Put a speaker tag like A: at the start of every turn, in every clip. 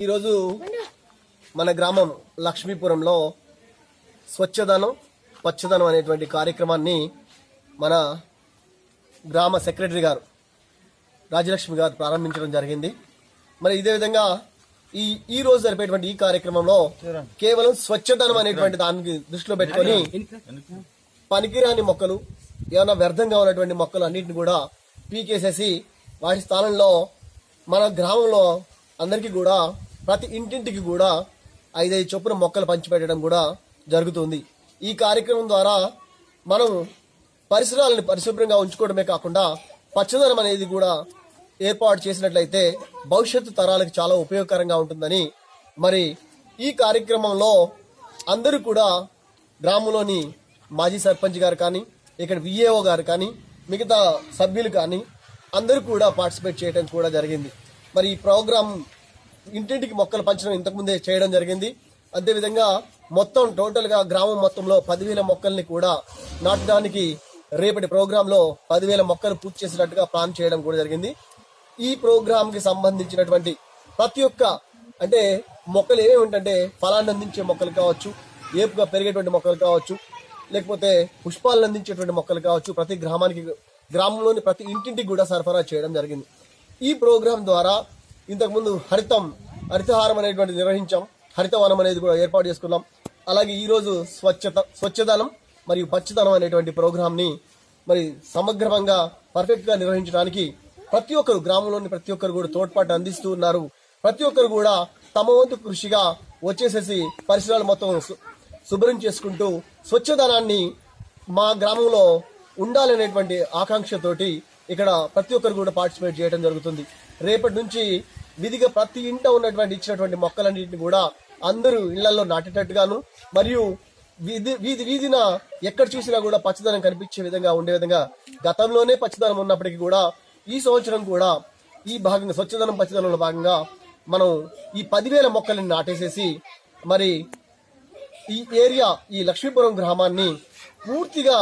A: ఈరోజు మన గ్రామం లక్ష్మీపురంలో స్వచ్ఛదనం పచ్చదనం అనేటువంటి కార్యక్రమాన్ని మన గ్రామ సెక్రటరీ గారు రాజలక్ష్మి గారు ప్రారంభించడం జరిగింది. మరి ఇదే విధంగా ఈ ఈ రోజు జరిపేటువంటి ఈ కార్యక్రమంలో కేవలం స్వచ్ఛదనం అనేటువంటి దానికి దృష్టిలో పెట్టుకొని పనికిరాని మొక్కలు ఏమైనా వ్యర్థంగా ఉన్నటువంటి మొక్కలు అన్నింటిని కూడా పీకేసేసి వాటి స్థానంలో మన గ్రామంలో అందరికీ కూడా ప్రతి ఇంటింటికి కూడా ఐదైదు చొప్పున మొక్కలు పంచిపెట్టడం కూడా జరుగుతుంది. ఈ కార్యక్రమం ద్వారా మనం పరిసరాలను పరిశుభ్రంగా ఉంచుకోవడమే కాకుండా పచ్చదనం అనేది కూడా ఏర్పాటు చేసినట్లయితే భవిష్యత్తు తరాలకు చాలా ఉపయోగకరంగా ఉంటుందని మరి ఈ కార్యక్రమంలో అందరూ కూడా గ్రామంలోని మాజీ సర్పంచ్ గారు కానీ ఇక్కడ విఏఓ గారు కానీ మిగతా సభ్యులు కానీ అందరూ కూడా పార్టిసిపేట్ చేయడం కూడా జరిగింది. మరి ఈ ప్రోగ్రామ్ ఇంటింటికి మొక్కలు పంచడం ఇంతకుముందే చేయడం జరిగింది. అదేవిధంగా మొత్తం టోటల్గా గ్రామం మొత్తంలో పదివేల మొక్కల్ని కూడా నాటడానికి రేపటి ప్రోగ్రాంలో పదివేల మొక్కలు పూర్తి చేసినట్టుగా ప్లాన్ చేయడం కూడా జరిగింది. ఈ ప్రోగ్రాంకి సంబంధించినటువంటి ప్రతి ఒక్క అంటే మొక్కలు ఏమేమి ఉంటే ఫలాన్ని అందించే మొక్కలు కావచ్చు ఏపుగా పెరిగేటువంటి మొక్కలు కావచ్చు లేకపోతే పుష్పాలను అందించేటువంటి మొక్కలు కావచ్చు ప్రతి గ్రామానికి గ్రామంలోని ప్రతి ఇంటింటికి కూడా సరఫరా చేయడం జరిగింది. ఈ ప్రోగ్రాం ద్వారా ఇంతకుముందు హరితం హరితహారం అనేటువంటి నిర్వహించాం. హరితవనం అనేది కూడా ఏర్పాటు చేసుకున్నాం. అలాగే ఈరోజు స్వచ్ఛత స్వచ్ఛదనం మరియు పచ్చదనం అనేటువంటి ప్రోగ్రామ్ని మరి సమగ్రంగా పర్ఫెక్ట్గా నిర్వహించడానికి ప్రతి ఒక్కరు గ్రామంలోని ప్రతి ఒక్కరు కూడా తోడ్పాటు అందిస్తూ ఉన్నారు. ప్రతి ఒక్కరు కూడా తమ వంతు కృషిగా వచ్చేసేసి పరిసరాలు మొత్తం శుభ్రం చేసుకుంటూ స్వచ్ఛదనాన్ని మా గ్రామంలో ఉండాలనేటువంటి ఆకాంక్షతోటి ఇక్కడ ప్రతి ఒక్కరు కూడా పార్టిసిపేట్ చేయడం జరుగుతుంది. రేపటి నుంచి విధిగా ప్రతి ఇంట ఉన్నటువంటి ఇచ్చినటువంటి మొక్కలన్నింటిని కూడా అందరూ ఇళ్ళలో నాటేటట్టుగాను మరియు వీధి వీధి వీధిన ఎక్కడ చూసినా కూడా పచ్చదనం కనిపించే విధంగా ఉండే విధంగా గతంలోనే పచ్చదనం ఉన్నప్పటికీ కూడా ఈ సంవత్సరం కూడా ఈ భాగంగా స్వచ్ఛదనం పచ్చదనంలో భాగంగా మనం ఈ పదివేల మొక్కల్ని నాటేసేసి మరి ఈ ఏరియా ఈ లక్ష్మీపురం గ్రామాన్ని పూర్తిగా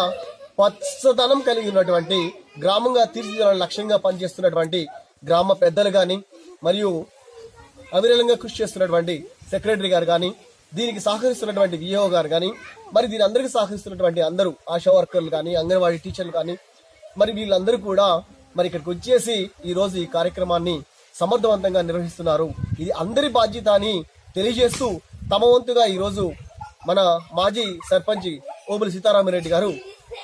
A: పచ్చదనం కలిగి ఉన్నటువంటి గ్రామంగా తీర్చిదిద్దాలని లక్ష్యంగా పనిచేస్తున్నటువంటి గ్రామ పెద్దలు కానీ మరియు అవిరళంగా కృషి చేస్తున్నటువంటి సెక్రటరీ గారు కానీ దీనికి సహకరిస్తున్నటువంటి విఏఓ గారు కానీ మరి దీని అందరికీ సహకరిస్తున్నటువంటి అందరూ ఆశా వర్కర్లు కానీ అంగన్వాడీ టీచర్లు కానీ మరి వీళ్ళందరూ కూడా మరి ఇక్కడికి వచ్చేసి ఈరోజు ఈ కార్యక్రమాన్ని సమర్థవంతంగా నిర్వహిస్తున్నారు. ఇది అందరి బాధ్యత అని తెలియజేస్తూ తమ వంతుగా ఈరోజు మన మాజీ సర్పంచ్ ఓబులి సీతారామరెడ్డి గారు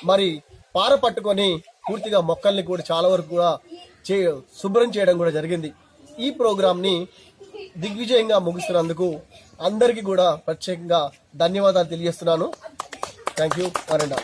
A: మరి పార పట్టుకొని పూర్తిగా మొక్కల్ని కూడా చాలా వరకు కూడా చే శుభ్రం చేయడం కూడా జరిగింది. ఈ ప్రోగ్రామ్ని దిగ్విజయంగా ముగిస్తున్నందుకు అందరికీ కూడా ప్రత్యేకంగా ధన్యవాదాలు తెలియజేస్తున్నాను. థ్యాంక్ యూ వరండా